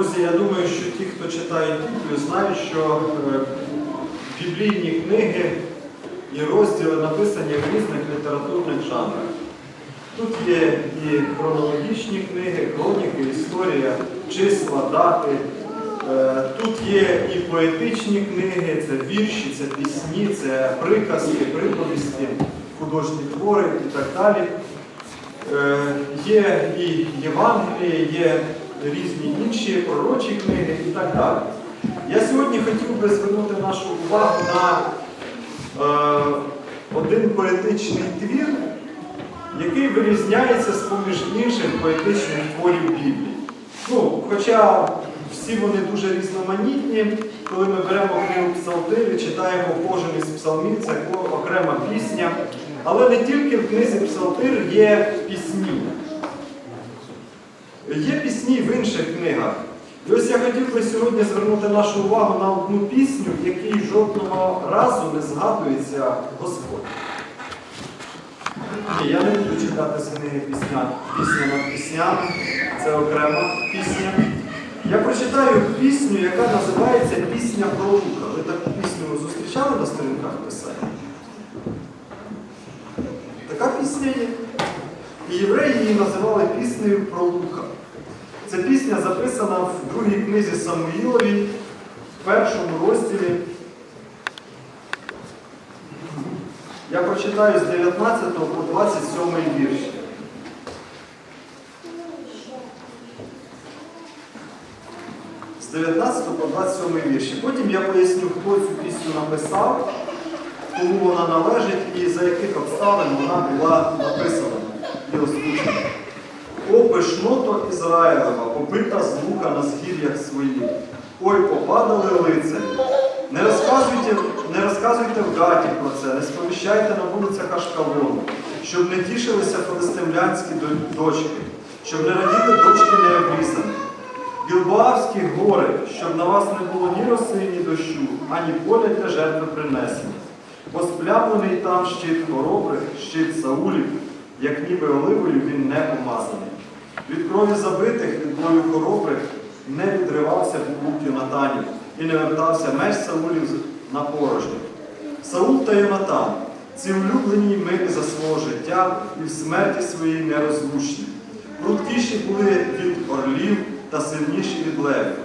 Друзі, я думаю, що ті, хто читає Біблію, знають, що е, біблійні книги і розділи написані в різних літературних жанрах. Тут є і хронологічні книги, хроніки, історія, числа, дати. Е, Тут є і поетичні книги, це вірші, це пісні, це приказки, приповісті, художні твори і так далі. Е, Є і Євангелії, є різні інші пророчі книги і так далі. Я сьогодні хотів би звернути нашу увагу на е, один поетичний твір, який вирізняється з поміж інших поетичних творів Біблії. Ну, хоча всі вони дуже різноманітні, коли ми беремо книгу Псалтирі, читаємо кожен із псалмів, це окрема пісня. Але не тільки в книзі Псалтир є пісні. Є пісні в інших книгах. І ось я хотів би сьогодні звернути нашу увагу на одну пісню, в якій жодного разу не згадується Господь. Ні, я не буду читати з книги пісня, пісня над піснями, це окрема пісня. Я прочитаю пісню, яка називається Пісня про Лука. Ви таку пісню зустрічали на сторінках писання? Така пісня є. І євреї її називали піснею про Лука. Ця пісня записана в другій книзі Самуїловій, в першому розділі. Я прочитаю з 19 по 27 вірш. З 19 по 27 вірші. Потім я поясню, хто цю пісню написав, кому вона належить і за яких обставин вона була написана і озвучена. Пишното Ізраїлева, побита з лука на згір'ях своїх. Ой, попадали лицарі. Не розказуйте, не розказуйте в Гаті про це, не сповіщайте на вулицях Ашкалону, щоб не тішилися филистимлянські дочки, щоб не раділи дочки необрізані. Гілбоавські гори, щоб на вас не було ні роси, ні дощу, ані поля для жертви принесені. Бо там щит хоробрих, щит Саулів, як ніби оливою він не помазаний. Від крові забитих, від бою хоробрих не відривався лук Йонатанів і не вертався меч Саулів на порожню. Саул та Йонатан, ці улюблені милі за свого життя і в смерті своїй нерозлучні. Прудкіші були від орлів та сильніші від левів.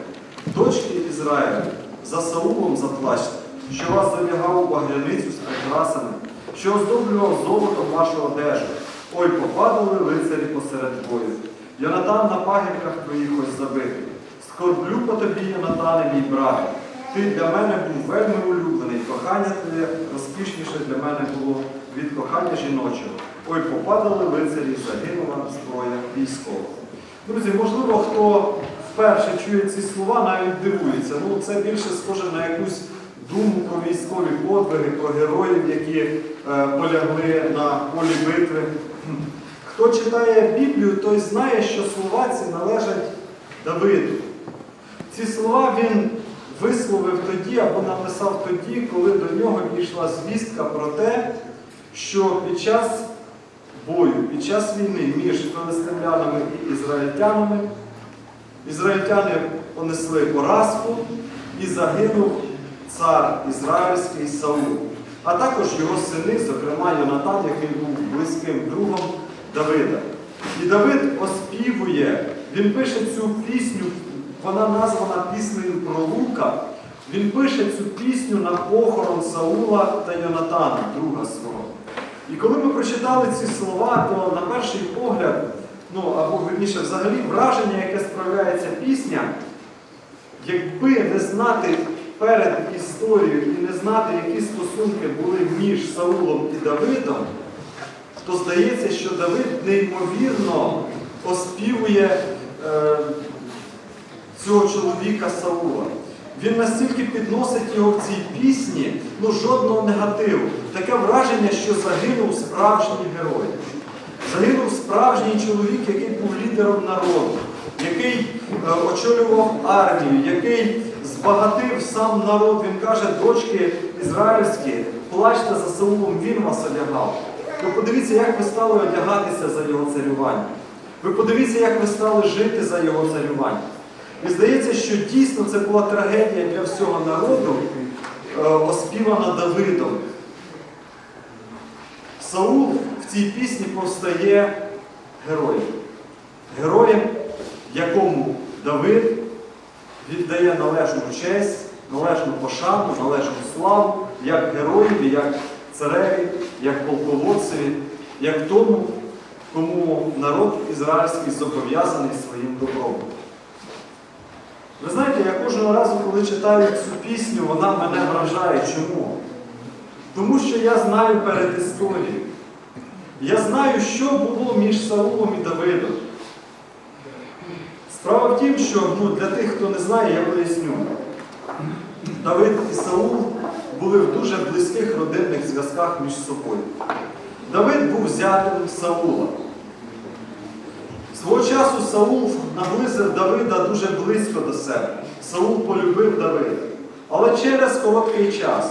Дочки Ізраїля, за Саулом заплачте, що вас залягав у багряницю з прикрасами, що оздоблював золотом вашу одежу. Ой, попадали лицарі посеред бою. Йонатан на пагірках твоїх ось забитий. Скорблю по тобі, Йонатане, мій брате. Ти для мене був вельми улюблений, кохання твоє розкішніше для мене було від кохання жіночого. Ой, попадали лицарі, загинула зброя військова. Друзі, можливо, хто вперше чує ці слова, навіть дивується. Ну, це більше схоже на якусь думу про військові подвиги, про героїв, які е, полягли на полі битви. Хто читає Біблію, той знає, що слова ці належать Давиду. Ці слова він висловив тоді або написав тоді, коли до нього дійшла звістка про те, що під час бою, під час війни між филистимлянами і ізраїльтянами ізраїльтяни понесли поразку і загинув цар ізраїльський Саул, а також його сини, зокрема Йонатан, який був близьким другом Давида. І Давид оспівує, він пише цю пісню, вона названа піснею про Лука. Він пише цю пісню на похорон Саула та Йонатана, друга свого. І коли ми прочитали ці слова, то на перший погляд, ну або верніше, взагалі враження, яке справляється пісня, якби не знати перед історією і не знати, які стосунки були між Саулом і Давидом, то здається, що Давид неймовірно оспівує е, цього чоловіка Саула. Він настільки підносить його в цій пісні, ну жодного негативу. Таке враження, що загинув справжній герой. Загинув справжній чоловік, який був лідером народу, який е, очолював армію, який збагатив сам народ. Він каже, дочки ізраїльські, плачте за Саулом, він вас одягав. Ви подивіться, як ви стали одягатися за його царювання. Ви подивіться, як ви стали жити за його царювання. І здається, що дійсно це була трагедія для всього народу, е, оспівана Давидом. Саул в цій пісні повстає героєм. Героєм, якому Давид віддає належну честь, належну пошану, належну славу, як героєві, як цареві, як полководцеві, як тому, кому народ ізраїльський зобов'язаний своїм добром. Ви знаєте, я кожного разу, коли читаю цю пісню, вона мене вражає. Чому? Тому що я знаю перед історією. Я знаю, що було між Саулом і Давидом. Справа в тім, що ну, для тих, хто не знає, я поясню. Давид і Саул були в дуже близьких родинних зв'язках між собою. Давид був зятем Саула. Свого часу Саул наблизив Давида дуже близько до себе. Саул полюбив Давида. Але через короткий час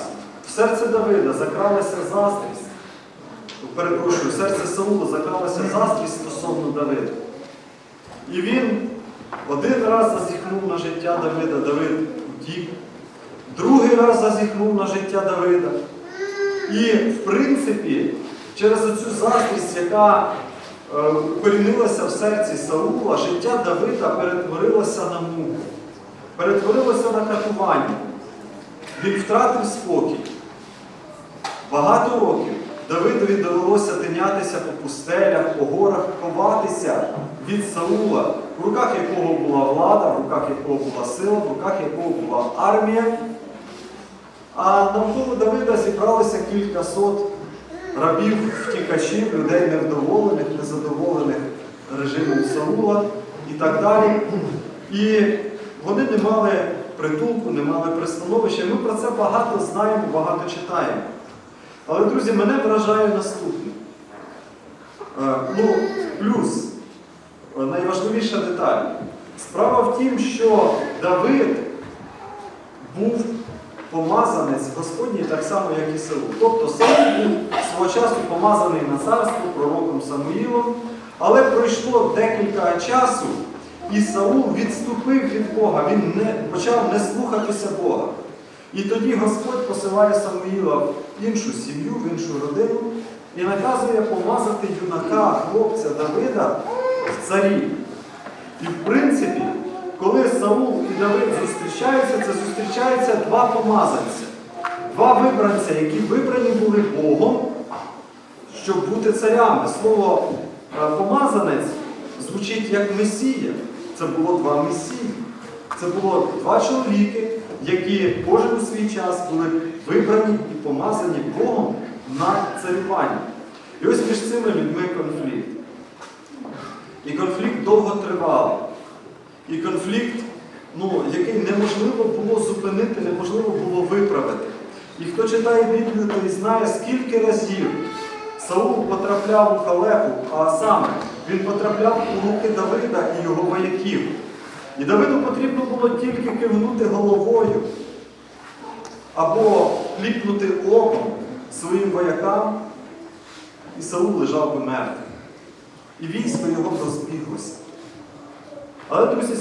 в серце Давида закралася заздрість. Перепрошую, в серце Саула закралася заздрість стосовно Давида. І він один раз зазіхнув на життя Давида, Давид втік. Другий раз зазіхнув на життя Давида. І, в принципі, через цю заздрість, яка е, корінилася в серці Саула, життя Давида перетворилося на муку, перетворилося на катування. Він втратив спокій. Багато років Давидові довелося тинятися по пустелях, по горах, ховатися від Саула, в руках якого була влада, в руках якого була сила, в руках якого була армія. А навколо Давида зібралося кілька сот рабів, втікачів, людей невдоволених, незадоволених режимом Саула і так далі. І вони не мали притулку, не мали пристановища. Ми про це багато знаємо, багато читаємо. Але, друзі, мене вражає наступне. Е, Ну, плюс, е, найважливіша деталь. Справа в тім, що Давид був помазанець Господній так само, як і Саул. Тобто Саул був свого часу помазаний на царство пророком Самуїлом, але пройшло декілька часу, і Саул відступив від Бога, він не, почав не слухатися Бога. І тоді Господь посилає Самуїла в іншу сім'ю, в іншу родину і наказує помазати юнака, хлопця Давида в царі. І в принципі, коли Саул і Давид зустрічаються, це зустрічаються два помазанця, два вибранця, які вибрані були Богом, щоб бути царями. Слово е, помазанець звучить як Месія. Це було два месії. Це було два чоловіки, які кожен у свій час були вибрані і помазані Богом на царювання. І ось між цими людьми конфлікт. І конфлікт довго тривав. І конфлікт, ну, який неможливо було зупинити, неможливо було виправити. І хто читає Біблію, той знає, скільки разів Саул потрапляв у халепу, а саме він потрапляв у руки Давида і його вояків. І Давиду потрібно було тільки кивнути головою або кліпнути оком своїм воякам, і Саул лежав би мертвий. І військо його розбіглося. Але, друзі,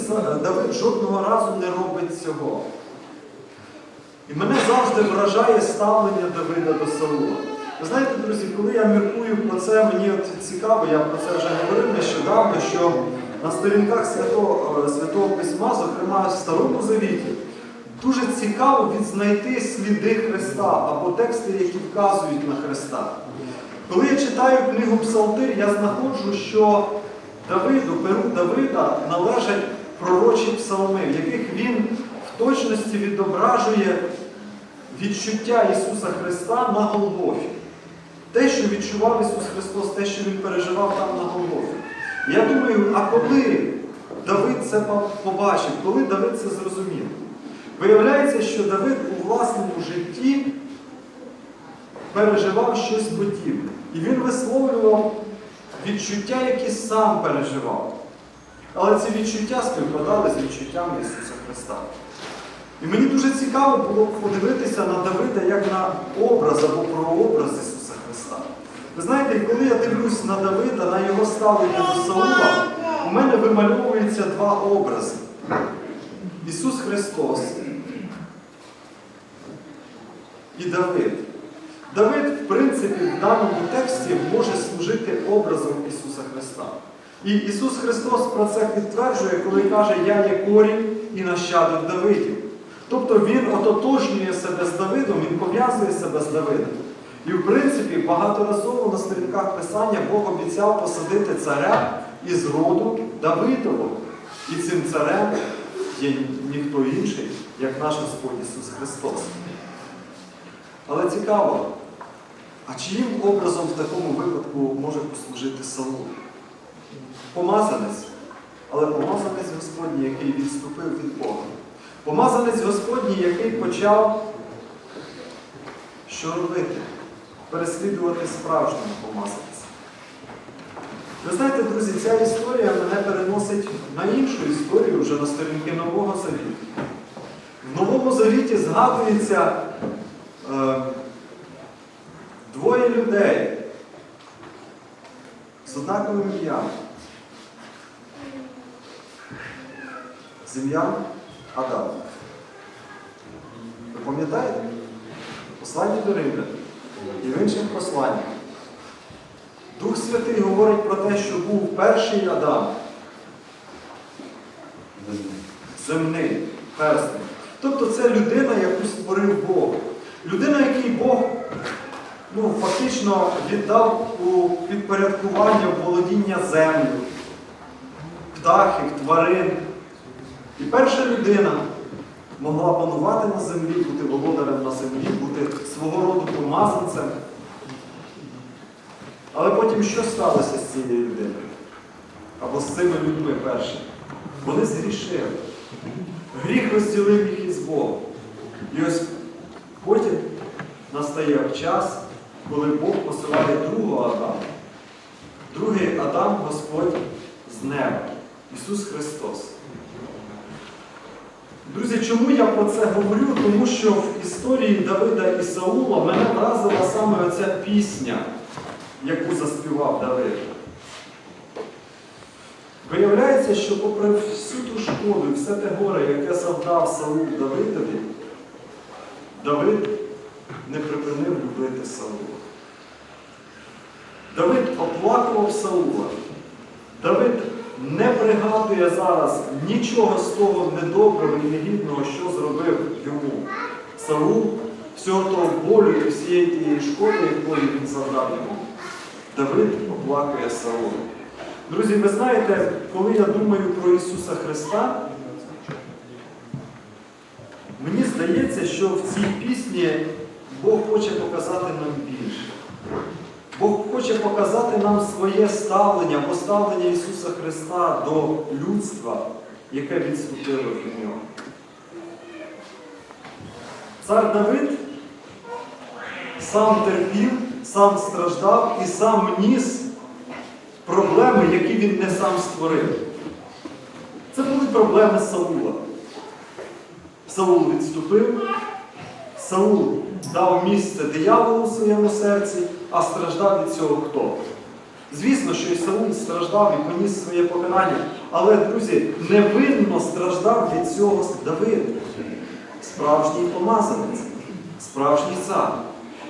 Давид жодного разу не робить цього. І мене завжди вражає ставлення Давида до Саула. Ви знаєте, друзі, коли я міркую про це, мені от цікаво, я про це вже говорив нещодавно, що на сторінках Святого, Святого Письма, зокрема в Старому Завіті, дуже цікаво відзнайти сліди Христа або тексти, які вказують на Христа. Коли я читаю книгу Псалтир, я знаходжу, що Давиду, перу Давида належать пророчі псалми, в яких він в точності відображує відчуття Ісуса Христа на Голгофі. Те, що відчував Ісус Христос, те, що Він переживав там на Голгофі. Я думаю, а коли Давид це побачив, коли Давид це зрозумів? Виявляється, що Давид у власному житті переживав щось подібне. І він висловлював відчуття, які сам переживав. Але ці відчуття співпадали з відчуттями Ісуса Христа. І мені дуже цікаво було подивитися на Давида як на образ або прообраз Ісуса Христа. Ви знаєте, коли я дивлюсь на Давида, на його ставлення до Саула, у мене вимальовуються два образи. Ісус Христос і Давид. Давид, в принципі, в даному тексті може служити образом Ісуса Христа. І Ісус Христос про це підтверджує, коли каже, я є корінь і нащадок Давидів. Тобто Він ототожнює себе з Давидом, Він пов'язує себе з Давидом. І в принципі, багаторазово на сторінках Писання Бог обіцяв посадити царя із роду Давидового. І цим царем є ніхто інший, як наш Господь Ісус Христос. Але цікаво, а чиїм образом в такому випадку може послужити Саул? Помазанець, але помазанець Господній, який відступив від Бога. Помазанець Господній, який почав що робити? Переслідувати справжнього помазанця. Ви знаєте, друзі, ця історія мене переносить на іншу історію вже на сторінки Нового Завіту. В Новому Завіті згадується е, людей з однаковим ім'ям. З ім'ям Адам. Ви пам'ятаєте? Послання до Римлян і в інших посланнях. Дух Святий говорить про те, що був перший Адам, земний, персний. Тобто це людина, яку створив Бог. Людина, якій Бог ну, фактично віддав у підпорядкування володіння землю, птахів, тварин. І перша людина могла панувати на землі, бути володарем на землі, бути свого роду помазанцем. Але потім що сталося з цією людиною? Або з цими людьми першими? Вони згрішили. Гріх розділив їх із Богом. І ось потім настає час, коли Бог посилає другого Адама. Другий Адам Господь з неба, Ісус Христос. Друзі, чому я про це говорю? Тому що в історії Давида і Саула мене вразила саме оця пісня, яку заспівав Давид. Виявляється, що попри всю ту шкоду і все те горе, яке завдав Саул Давидові, Давид не припинив любити Саула. Давид оплакував Саула. Давид не пригадує зараз нічого з того недоброго і негідного, що зробив йому Саул, всього того болю і всієї тієї шкоди, якої він завдав йому. Давид оплакує Саула. Друзі, ви знаєте, коли я думаю про Ісуса Христа, мені здається, що в цій пісні Бог хоче показати нам більше. Бог хоче показати нам своє ставлення, поставлення Ісуса Христа до людства, яке відступило від Нього. Цар Давид сам терпів, сам страждав і сам ніс проблеми, які він не сам створив. Це були проблеми Саула. Саул відступив, Саул дав місце дияволу у своєму серці, а страждав від цього хто? Звісно, що і Саул страждав і поніс своє покарання. Але, друзі, невинно страждав від цього Давид. Справжній помазанець, справжній цар.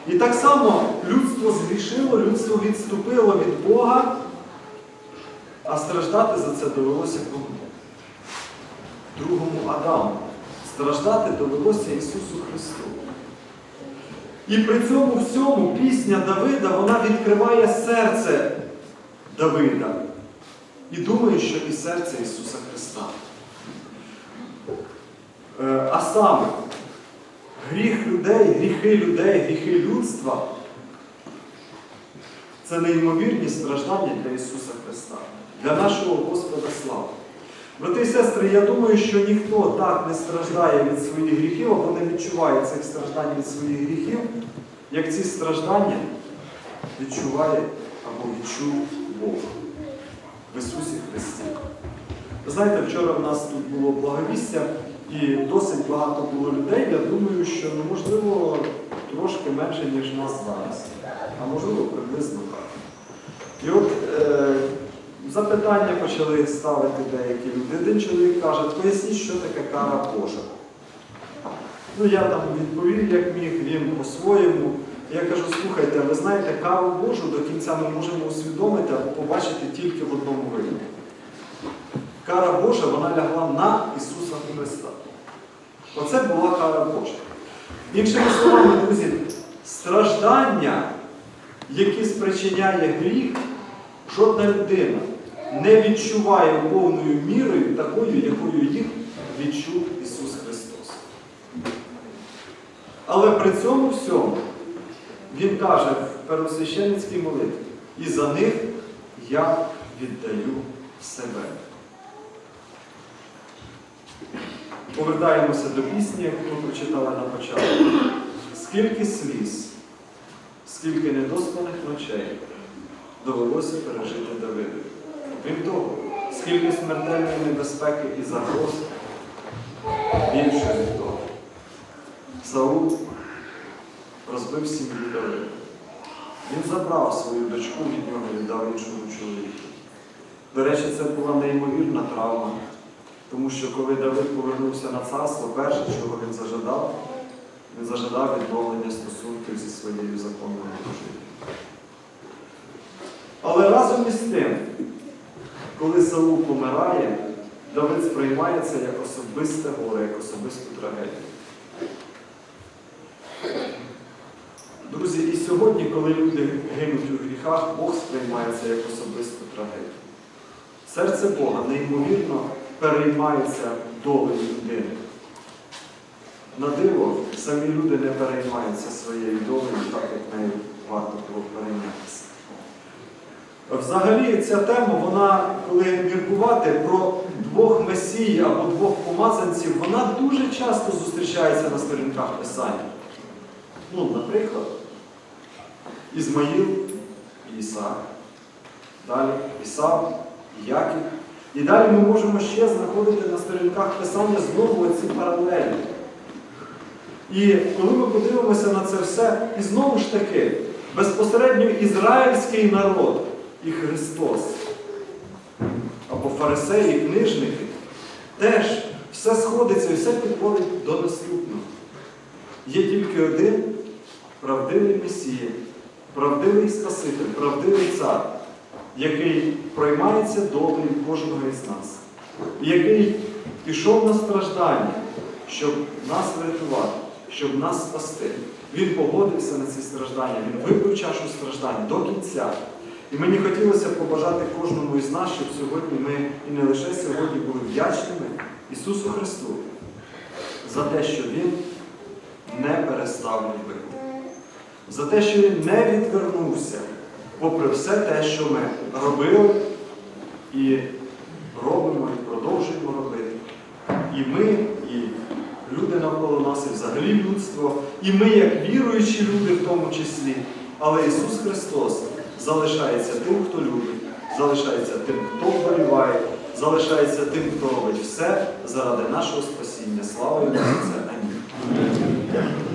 І так само людство згрішило, людство відступило від Бога, а страждати за це довелося кому? Другому Адаму. Страждати довелося Ісусу Христу. І при цьому всьому пісня Давида вона відкриває серце Давида. І думаю, що і серце Ісуса Христа. Е, А саме, гріх людей, гріхи людей, гріхи людства це неймовірні страждання для Ісуса Христа, для нашого Господа слави. Брати і сестри, я думаю, що ніхто так не страждає від своїх гріхів або не відчуває цих страждань від своїх гріхів, як ці страждання відчуває або відчув Бог в Ісусі Христі. Знаєте, вчора в нас тут було благовістя і досить багато було людей. Я думаю, що ну, можливо трошки менше, ніж нас зараз, а можливо приблизно так. І от е, запитання почали ставити деякі люди. Один чоловік каже, поясніть, що таке кара Божа. Ну, я там відповів, як міг, він по-своєму. Я кажу, слухайте, ви знаєте, кару Божу до кінця ми можемо усвідомити або побачити тільки в одному вигляді. Кара Божа, вона лягла на Ісуса Христа. Оце була кара Божа. Іншими словами, друзі, страждання, які спричиняє гріх, жодна людина не відчуває повною мірою такою, якою їх відчув Ісус Христос. Але при цьому всьому Він каже в первосвященницькій молитві, і за них я віддаю себе. Повертаємося до пісні, яку ми прочитали на початку. Скільки сліз, скільки недоспаних ночей довелося пережити Давиду. Крім того, скільки смертельної небезпеки і загроз більше від того. Саул розбив сім'ю Давида. Він забрав свою дочку від нього і віддав іншому чоловіку. До речі, це була неймовірна травма, тому що коли Давид повернувся на царство, перше, чого він зажадав, він зажадав відновлення стосунків зі своєю законною дружиною. Але разом із тим, коли Саул помирає, Давид сприймає це як особисте горе, як особисту трагедію. Друзі, і сьогодні, коли люди гинуть у гріхах, Бог сприймає це як особисту трагедію. Серце Бога неймовірно переймається долею людини. На диво, самі люди не переймаються своєю долею, так як нею варто було перейнятися. Взагалі, ця тема, вона, коли міркувати про двох месій або двох помазанців, вона дуже часто зустрічається на сторінках Писання. Ну, наприклад, Ізмаїл і Ісаак. Далі Ісав, і Яків. І далі ми можемо ще знаходити на сторінках Писання знову ці паралелі. І коли ми подивимося на це все, і знову ж таки, безпосередньо ізраїльський народ і Христос, або фарисеї, книжники, теж все сходиться і все підходить до наступного. Є тільки один правдивий Месія, правдивий Спаситель, правдивий цар, який проймається долею кожного із нас, який пішов на страждання, щоб нас врятувати, щоб нас спасти. Він погодився на ці страждання, він випив чашу страждань до кінця. І мені хотілося побажати кожному із нас, щоб сьогодні ми і не лише сьогодні були вдячними Ісусу Христу за те, що Він не перестав любити. За те, що Він не відвернувся, попри все те, що ми робили і робимо, і продовжуємо робити. І ми, і люди навколо нас, і взагалі людство, і ми, як віруючі люди в тому числі. Але Ісус Христос залишається тим, хто любить, залишається тим, хто вболіває, залишається тим, хто робить все заради нашого спасіння. Слава йому за це. Амінь.